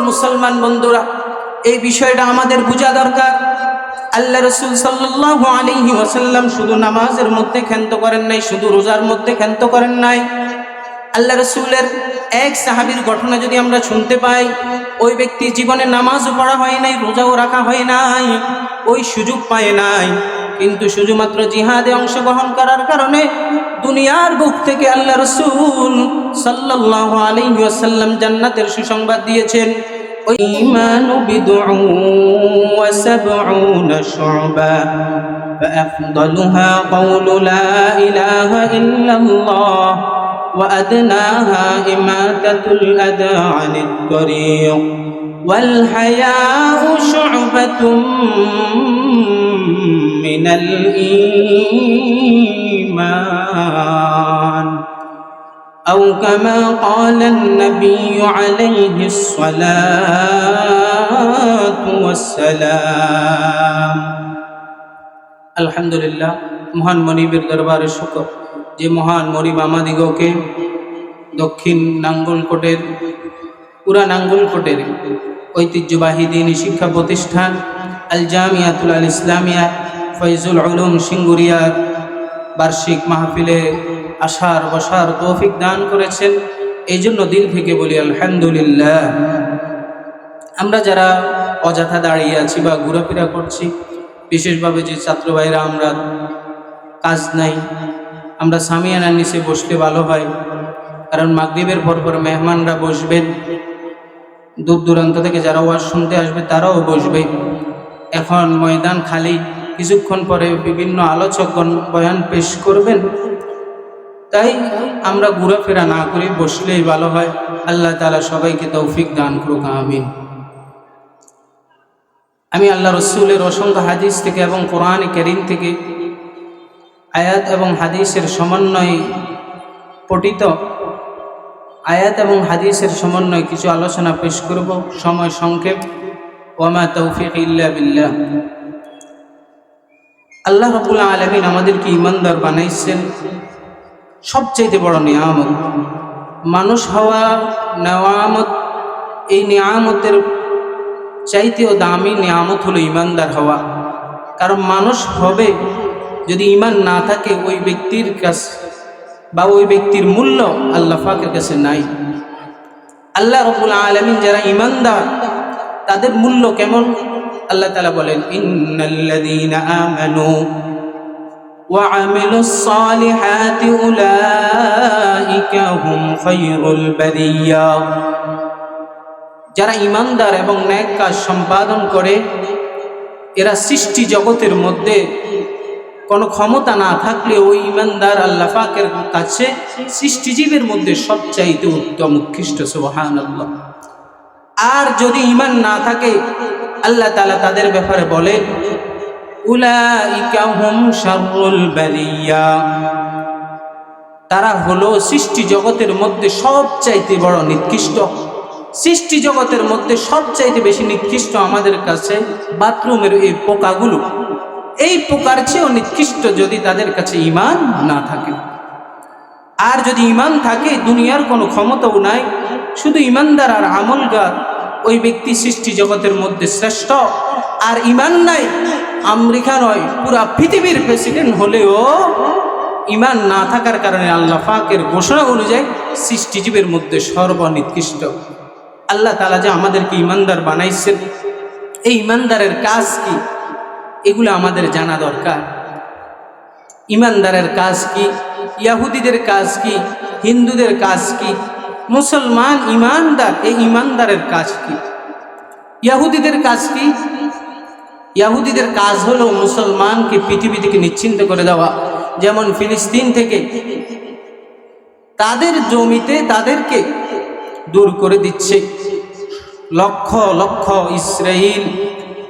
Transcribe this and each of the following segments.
মুসলমান বন্ধুরা, এই বিষয়টা আমাদের বোঝা দরকার। আল্লাহ রসুল সাল্লাহ আলিহি ওয়াসাল্লাম শুধু নামাজের মধ্যে ক্ষান্ত করেন নাই, শুধু রোজার মধ্যে ক্ষান্ত করেন নাই। আল্লাহ রসুলের এক সাহাবির ঘটনা যদি আমরা শুনতে পাই, ওই ব্যক্তির জীবনে নামাজও পড়া হয় নাই, রোজাও রাখা হয় নাই, ওই সুযোগ পায় নাই। কিন্তু শুধুমাত্র জিহাদে অংশগ্রহণ করার কারণে দুনিয়ার বুক থেকে আল্লাহ রসুল সাল্লাহ আলিহাসাল্লাম জান্নাতের সুসংবাদ দিয়েছেন الإيمان بضع وسبعون شعبا فأفضلها قول لا إله إلا الله وأدناها إماتة الأذى عن الطريق والحياء شعبة من الإيمان أو كما قال النبي عليه الصلاة والسلام الحمد لله মহান মনিবের দরবারে শুকর যে মহান মনিব আমাদিগকে দক্ষিণ নাঙ্গলকোটের পুরা নাঙ্গলকোটের ঐতিহ্যবাহী দিনী শিক্ষা প্রতিষ্ঠান আল জামিয়াতুল আল ইসলামিয়া ফৈজুল আলম সিঙ্গুরিয়ার বার্ষিক মাহফিলে আসার বসার তৌফিক দান করেছেন। এই জন্য দিল থেকে বলি আলহামদুলিল্লাহ। আমরা যারা অযথা দাঁড়িয়ে আছি বা ঘোরাফেরা করছি, বিশেষভাবে যে ছাত্র ভাইরা আমরা, কাজ নাই, আমরা সামিয়ানার নিচে বসলে ভালো হয়, কারণ মাগরীবের পর পর মেহমানরা বসবেন। দূর দূরান্ত থেকে যারা ওয়াজ শুনতে আসবে তারাও বসবে। এখন ময়দান খালি। কিছুক্ষণ পরে বিভিন্ন আলোচকগণ বয়ান পেশ করবেন। তাই আমরা ঘোরাফেরা না করে বসলেই ভালো হয়। আল্লাহ তালা সবাইকে তৌফিক দান করুক, আমিন। আমি আল্লাহ রসুলের অসংখ্য হাদিস থেকে এবং কোরআন করিম থেকে আয়াত এবং হাদিসের সমন্বয়ে পঠিত আয়াত এবং হাদিসের সমন্বয়ে কিছু আলোচনা পেশ করব। সময় সংক্ষেপ। ওমা তৌফিক ইল্লা বিল্লাহ। আল্লাহ রবুল্লা আলমিন আমাদেরকে ইমানদার বানাইছেন। সবচাইতে বড় নিয়ামত। মানুষ হওয়া নেওয়ামত এই নিয়ামতের চাইতেও দামি নিয়ামত হলো ইমানদার হওয়া। কারণ মানুষ হবে, যদি ইমান না থাকে, ওই ব্যক্তির কাছে বা ওই ব্যক্তির মূল্য আল্লাহ ফাকের কাছে নাই আল্লাহ রবুল আলমিন যারা ইমানদার তাদের মূল্য কেমন আল্লাহ তালা বলেন ইন্নাল্লাযীনা আমানু وعملوا الصالحات أولئك هم خير البرية যারা ইমানদার এবং ন্যাক কাজ সম্পাদন করে এরা সৃষ্টি জগতের মধ্যে কোনো ক্ষমতা না থাকলে ওই ইমানদার আল্লাহ পাকের কাছে সৃষ্টিজীবের মধ্যে সবচাইতে উত্তম, উৎকৃষ্ট সুবহান আল্লাহ আর যদি ইমান না থাকে, আল্লাহ তালা তাদের ব্যাপারে বলে তারা হলো সৃষ্টি জগতের মধ্যে সবচাইতে বড় নিকৃষ্ট। সৃষ্টি জগতের মধ্যে সবচাইতে বেশি নিকৃষ্ট আমাদের কাছে বাথরুমের এই পোকাগুলো। এই প্রকার চেয়েও নিকৃষ্ট যদি তাদের কাছে ইমান না থাকে। আর যদি ইমান থাকে, দুনিয়ার কোনো ক্ষমতাও নাই, শুধু ইমানদার আর আমলগার ওই ব্যক্তি সৃষ্টি জগতের মধ্যে শ্রেষ্ঠ। আর ইমান নাই, আমেরিকা নয়, পুরা পৃথিবীর প্রেসিডেন্ট হলেও ইমান না থাকার কারণে আল্লাহ ফাকের ঘোষণা অনুযায়ী সৃষ্টিজীবের মধ্যে সর্বনিকৃষ্ট। আল্লাহ তালা যে আমাদেরকে ইমানদার বানাইছেন, এই ইমানদারের কাজ কি? এগুলো আমাদের জানা দরকার। ইমানদারের কাজ কি? ইয়াহুদিদের কাজ কি? হিন্দুদের কাজ কি? মুসলমান ইমানদার, এই ইমানদারের কাজ কি? ইয়াহুদিদের কাজ কি? ইয়াহুদিদের কাজ হলো মুসলমানকে পৃথিবী থেকে নিশ্চিন্ত করে দেওয়া। যেমন ফিলিস্তিন থেকে তাদের জমিতে তাদেরকে দূর করে দিচ্ছে। লক্ষ লক্ষ ইসরায়েল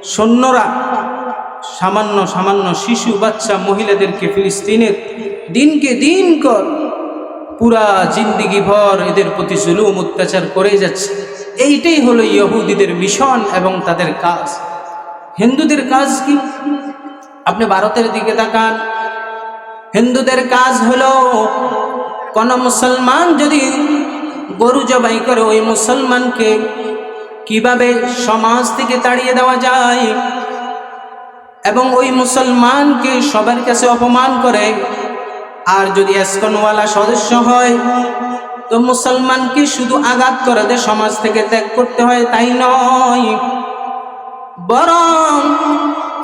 সৈন্যরা সামান্য সামান্য শিশু বাচ্চা মহিলাদেরকে ফিলিস্তিনের দিনকে দিন কর। পুরা জিন্দিগি ভর এদের প্রতি জুলুম, অত্যাচার করে যাচ্ছে। এইটাই হলো ইহুদিদের মিশন এবং তাদের কাজ। হিন্দুদের কাজ কি? আপনি ভারতের দিকে তাকান। হিন্দুদের কাজ হলো, কোন মুসলমান যদি গরু জবাই করে, ওই মুসলমানকে কীভাবে সমাজ থেকে তাড়িয়ে দেওয়া যায়? এবং ওই মুসলমানকে সবার কাছে অপমান করে। আর যদি এসকনওয়ালা সদস্য হয়, তো মুসলমানকে শুধু আঘাত করে দে সমাজ থেকে ত্যাগ করতে হয় তাই নয়। বরং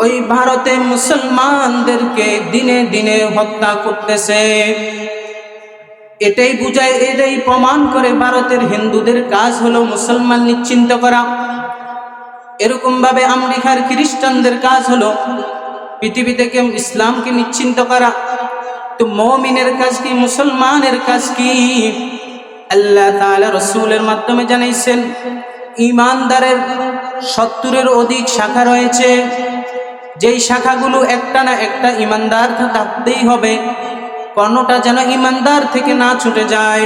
ওই ভারতে মুসলমানদেরকে দিনে দিনে হত্যা করতেছে। এটাই বুঝায়, এটাই প্রমাণ করে ভারতের হিন্দুদের কাজ হলো মুসলমান নিশ্চিন্ত করা। এরকম ভাবে আমেরিকার খ্রিস্টানদের কাজ হলো পৃথিবী থেকে ইসলামকে নিশ্চিন্ত করা। তো মমিনের কাজ কি, মুসলমানের কাজ কি? আল্লাহ তাআলা রসুলের মাধ্যমে জানাইছেন ইমানদারের সত্তরের অধিক শাখা রয়েছে। যেই শাখাগুলো একটা না একটা ইমানদার থাকতেই হবে। কর্ণটা যেন ইমানদার থেকে না ছুটে যায়।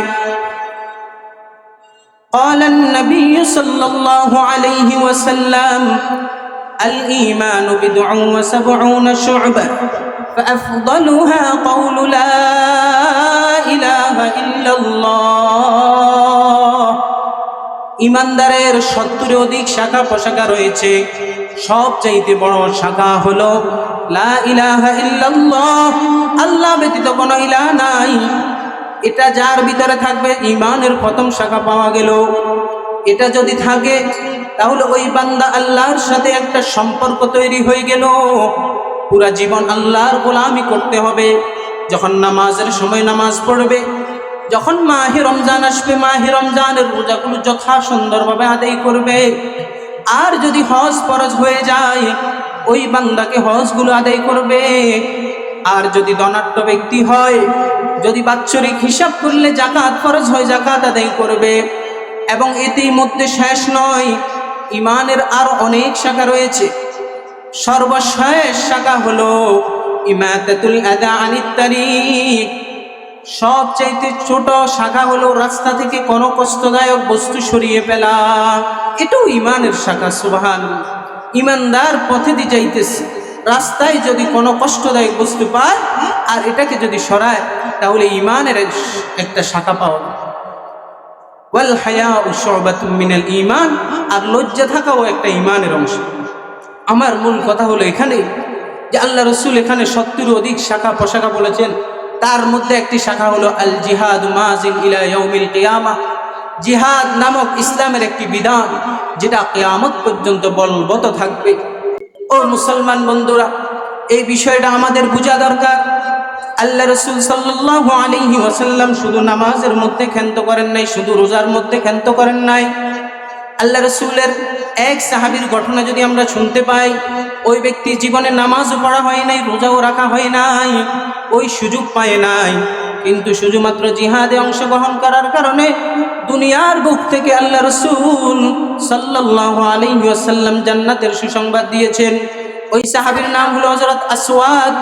قال النبي صلى الله عليه وسلم الإيمان بدع وسبعون شعبة فأفضلها قول لا إله إلا الله ইমানদারের সত্তরের অধিক শাখা পোশাখা রয়েছে সবচাইতে বড় শাখা হলো লা ইলাহা ইল্লাল্লাহ আল্লাহ ব্যতীত কোনো ইলাহ নাই এটা যার ভিতরে থাকবে ইমানের প্রথম শাখা পাওয়া গেল। এটা যদি থাকে, তাহলে ওই বান্দা আল্লাহর সাথে একটা সম্পর্ক তৈরি হয়ে গেল। পুরা জীবন আল্লাহর গোলামি করতে হবে। যখন নামাজের সময় নামাজ পড়বে, যখন মাহে রমজান আসবে, মাহে রমজানের রোজাগুলো যথা সুন্দরভাবে আদায় করবে। আর যদি হজ ফরজ হয়ে যায়, ওই বান্দাকে হজগুলো আদায় করবে। আর যদি ধনাঢ্য ব্যক্তি হয়, যদি বাৎসরিক হিসাব করলে জাকাত খরচ হয়, জাকাত আদায় করবে। এবং এতেই মধ্যে শেষ নয় ইমানের আর অনেক শাখা রয়েছে। সর্বশেষ শাখা হলো ইমাতাতুল আদা আনিত তারিক। সবচাইতে ছোট শাখা হলো রাস্তা থেকে কোনো কষ্টদায়ক বস্তু সরিয়ে ফেলা। এটাও ইমানের শাখা সুবাহান ইমানদার পথে দিয়ে যাইতেছে। রাস্তায় যদি কোনো কষ্টদায়ক বস্তু পায় আর এটাকে যদি সরায়, তাহলে ইমানের একটা শাখা পাওয়া ওয়াল হায়া ও উসবাতুম মিনাল ইমান আর লজ্জা থাকাও একটা ইমানের অংশ। আমার মূল কথা হলো এখানে যে আল্লাহ রসুল এখানে সত্তর অধিক শাখা পোশাখা বলেছেন। তার মধ্যে একটি শাখা হলো আল জিহাদ মাজিল জিহাদ নামক ইসলামের একটি বিধান, যেটা কিয়ামত পর্যন্ত বলবত থাকবে। ও মুসলমান বন্ধুরা, এই বিষয়টা আমাদের বোঝা দরকার। আল্লাহ রসুল সাল্লাহ আলিহি ওসাল্লাম শুধু নামাজের মধ্যে ক্ষান্ত করেন নাই, শুধু রোজার মধ্যে ক্ষান্ত করেন নাই। আল্লাহ রসুলের এক সাহাবির ঘটনা যদি আমরা শুনতে পাই, ওই ব্যক্তির জীবনে নামাজও পড়া হয় নাই, রোজাও রাখা হয় নাই, ওই সুযোগ পায় নাই। কিন্তু শুধুমাত্র জিহাদে অংশগ্রহণ করার কারণে দুনিয়ার বুক থেকে আল্লাহ রসুল সাল্লাহ আলিহাসাল্লাম জান্নাতের সুসংবাদ দিয়েছেন। ওই সাহাবির নাম হলো হজরত আসওয়াদ।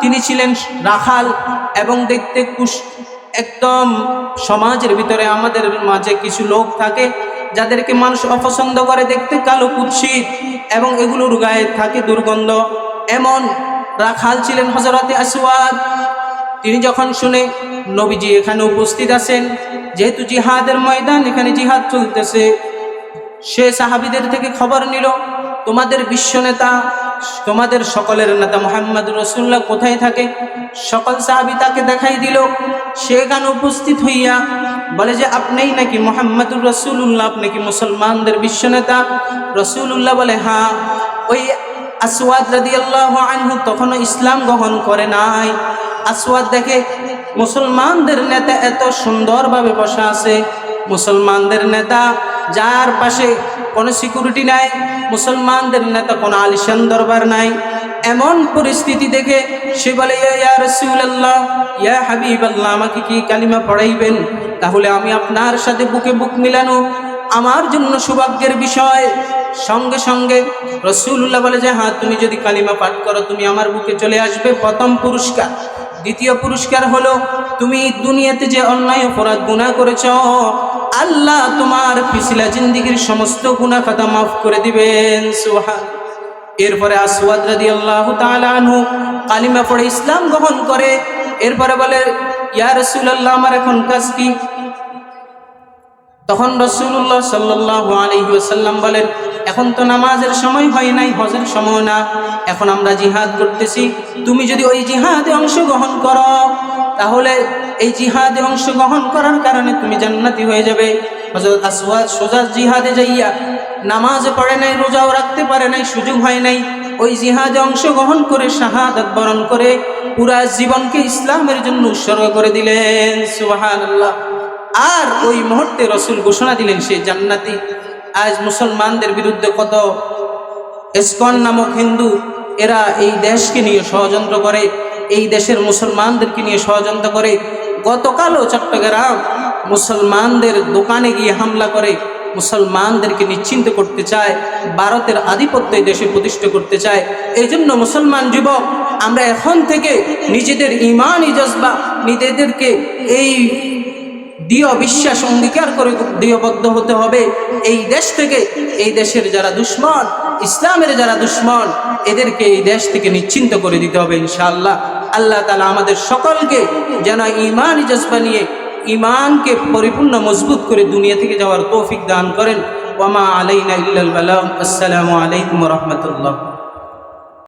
তিনি ছিলেন রাখাল এবং দেখতে কুশ। একদম সমাজের ভিতরে আমাদের মাঝে কিছু লোক থাকে যাদেরকে মানুষ অপছন্দ করে দেখতে কালো কুৎসিত এবং এগুলোর গায়ে থাকে দুর্গন্ধ। এমন রাখাল ছিলেন হজরতে আসওয়াদ। তিনি যখন শুনে, নবীজি এখানে উপস্থিত আছেন, যেহেতু জিহাদের ময়দান, এখানে জিহাদ চলতেছে, সে সাহাবিদের থেকে খবর নিল, তোমাদের বিশ্ব নেতা, তোমাদের সকলের নেতা মোহাম্মদ রসুল্লাহ কোথায় থাকে? সকল সাহাবি তাকে দেখাই দিল সেখানে উপস্থিত হইয়া বলে যে, আপনিই নাকি মোহাম্মদুর রসুল্লাহ আপনি কি মুসলমানদের বিশ্ব নেতা? রসুল্লাহ বলে হ্যাঁ ওই আসওয়াদ রাদি আল্লাহ আনহু তখনও ইসলাম গ্রহণ করে নাই। আসওয়াদ দেখে মুসলমানদের নেতা এত সুন্দরভাবে বসা আছে। মুসলমানদের নেতা যার পাশে কোনো সিকিউরিটি নাই, মুসলমানদের নেতা কোনো আলিশান দরবার নাই। এমন পরিস্থিতি দেখে সে বলে, ইয়া রসুল্লাহ ইয়া হাবিব আল্লাহ আমাকে কি কালিমা পড়াইবেন? তাহলে আমি আপনার সাথে বুকে বুক মিলানো আমার জন্য সৌভাগ্যের বিষয়। সঙ্গে সঙ্গে রসুল্লাহ বলে যে হ্যাঁ তুমি যদি কালিমা পাঠ করো, তুমি আমার বুকে চলে আসবে। প্রথম পুরস্কার। দ্বিতীয় পুরস্কার হলো, তুমি দুনিয়াতে যে অন্যায় অপরাধ গুণা করেছ, আল্লাহ তোমার ফিসিলা জিন্দিগির সমস্ত গুণা খাতা মাফ করে দিবেন। সুহান এরপরে আসওয়াদ আল্লাহ তালু কালিমা পড়ে ইসলাম গ্রহণ করে। এরপরে বলে, ইয়া রসুল্লাহ আমার এখন কাজ কি? তখন রসুল্লাহ সাল্লাহ আলহিহাসাল্লাম বলেন, এখন তো নামাজের সময় হয় নাই, হজের সময় না। এখন আমরা জিহাদ করতেছি। তুমি যদি ওই জিহাদে অংশগ্রহণ করো, তাহলে এই জিহাদে অংশগ্রহণ করার কারণে তুমি জান্নাতি হয়ে যাবে। হজরত আসওয়াদ সোজা জিহাদে যাইয়া নামাজ পড়ে নাই, রোজাও রাখতে পারে নাই, সুযোগ হয় নাই। ওই জিহাদে অংশগ্রহণ করে শাহাদাত বরণ করে পুরা জীবনকে ইসলামের জন্য উৎসর্গ করে দিলেন। সুবাহান আল্লাহ আর ওই মুহূর্তে রসুল ঘোষণা দিলেন, সে জান্নাতি। আজ মুসলমানদের বিরুদ্ধে কত এসকন নামক হিন্দু, এরা এই দেশকে নিয়ে ষড়যন্ত্র করে, এই দেশের মুসলমানদেরকে নিয়ে ষড়যন্ত্র করে। গতকালও চট্টগ্রাম মুসলমানদের দোকানে গিয়ে হামলা করে, মুসলমানদেরকে নিশ্চিন্ত করতে চায়, ভারতের আধিপত্য দেশে প্রতিষ্ঠা করতে চায়। এই জন্য মুসলমান যুবক, আমরা এখন থেকে নিজেদের ইমানই জজবা, নিজেদেরকে এই দৃঢ় বিশ্বাস অঙ্গীকার করে দৃঢ়বদ্ধ হতে হবে। এই দেশ থেকে, এই দেশের যারা দুশ্মন, ইসলামের যারা দুশ্মন, এদেরকে এই দেশ থেকে নিশ্চিন্ত করে দিতে হবে ইনশাআল্লাহ। আল্লাহ তালা আমাদের সকলকে যেন ইমান জজবা নিয়ে ইমানকে পরিপূর্ণ মজবুত করে দুনিয়া থেকে যাওয়ার তৌফিক দান করেন। ওমা আলাইনা ইল্লাল আসসালামু আলাইকুম রহমতুল্লাহ।